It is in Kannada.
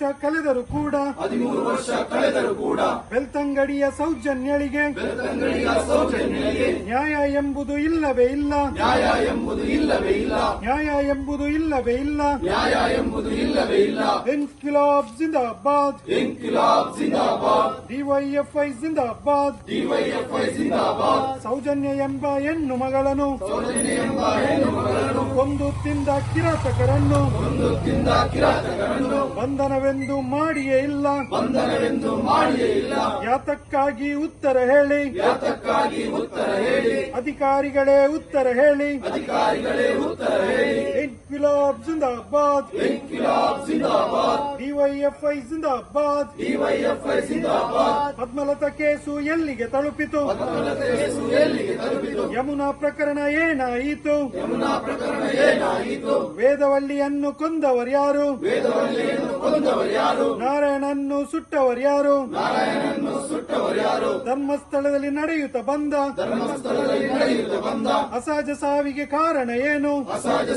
ವರ್ಷ ಕಳೆದರೂ ಕೂಡ ಹದಿಮೂರು ವರ್ಷ ಕಳೆದರೂ ಕೂಡ ಬೆಳ್ತಂಗಡಿಯ ಸೌಜನ್ಯಳಿಗೆ ಬೆಳ್ತಂಗಡಿಯ ಸೌಜನ್ಯಗಳಿಗೆ ನ್ಯಾಯ ಎಂಬುದು ಇಲ್ಲವೇ ಇಲ್ಲ. ನ್ಯಾಯ ಎಂಬುದು ಇಲ್ಲವೇ ಇಲ್ಲ. ನ್ಯಾಯ ಎಂಬುದು ಇಲ್ಲವೇ ಇಲ್ಲ. ನ್ಯಾಯ ಎಂಬುದು ಇಲ್ಲವೇ ಇಲ್ಲ. ಇನ್ಕಿಲಾಬ್ ಜಿಂದಾಬಾದ್. ಇನ್ಕಿಲಾಬ್ ಜಿಂದಾಬಾದ್. ಡಿವೈಎಫ್ಐ ಜಿಂದಾಬಾದ್. ಡಿವೈಎಫ್ಐ ಜಿಂದಾಬಾದ್. ಸೌಜನ್ಯ ಎಂಬ ಹೆಣ್ಣು ಮಗಳನ್ನು ಸೌಜನ್ಯ ಎಂಬ ಹೆಣ್ಣು ಕೊಂದು ತಿಂದ ಕಿರಾತಕರನ್ನು ಒಂದು ತಿಂದ ಕಿರಾತಕರನ್ನು ಬಂಧನವೆಂದು ಮಾಡಿಯೇ ಇಲ್ಲ. ಬಂಧನವೆಂದು ಮಾಡಿಯೇ ಇಲ್ಲ. ಯಾತಕ್ಕಾಗಿ ಉತ್ತರ ಹೇಳಿ. ಯಾತಕ್ಕಾಗಿ ಉತ್ತರ ಹೇಳಿ. ಅಧಿಕಾರಿಗಳೇ ಉತ್ತರ ಹೇಳಿ. ಅಧಿಕಾರಿಗಳೇ ಉತ್ತರ ಹೇಳಿ. ಇನ್ಕಿಲಾಬ್ ಜಿಂದಾಬಾದ್. ಜಿಂದಾಬಾದ್. ಡಿವೈಎಫ್ಐ ಜಿಂದಾಬಾದ್. ಡಿವೈಎಫ್ಐ ಜಿಂದಾಬಾದ್. ಪದ್ಮಲತಾ ಕೇಸು ಎಲ್ಲಿಗೆ ತಲುಪಿತು? ಕೇಸು ಎಲ್ಲಿಗೆ ತಲುಪಿತು ಯಮುನಾ ಪ್ರಕರಣ ಏನಾಯಿತು? ಯಮುನಾ ಪ್ರಕರಣ ಏನಾಯಿತು? ವೇದವಳ್ಳಿಯನ್ನು ಕೊಂದವರ್ಯಾರು ವೇದವಲ್ಲಿಯನ್ನು ಕೊಂದವರು ಯಾರು? ನಾರಾಯಣನ್ನು ಸುಟ್ಟವರ್ಯಾರು ನಾರಾಯಣನ್ನು ಸುಟ್ಟವರು ಧರ್ಮಸ್ಥಳದಲ್ಲಿ ನಡೆಯುತ್ತ ಬಂದ? ಧರ್ಮಸ್ಥಳದಲ್ಲಿ ನಡೆಯುತ್ತ ಬಂದ? ಅಸಹಜ ಸಾವಿಗೆ ಕಾರಣ ಏನು? ಅಸಹಜ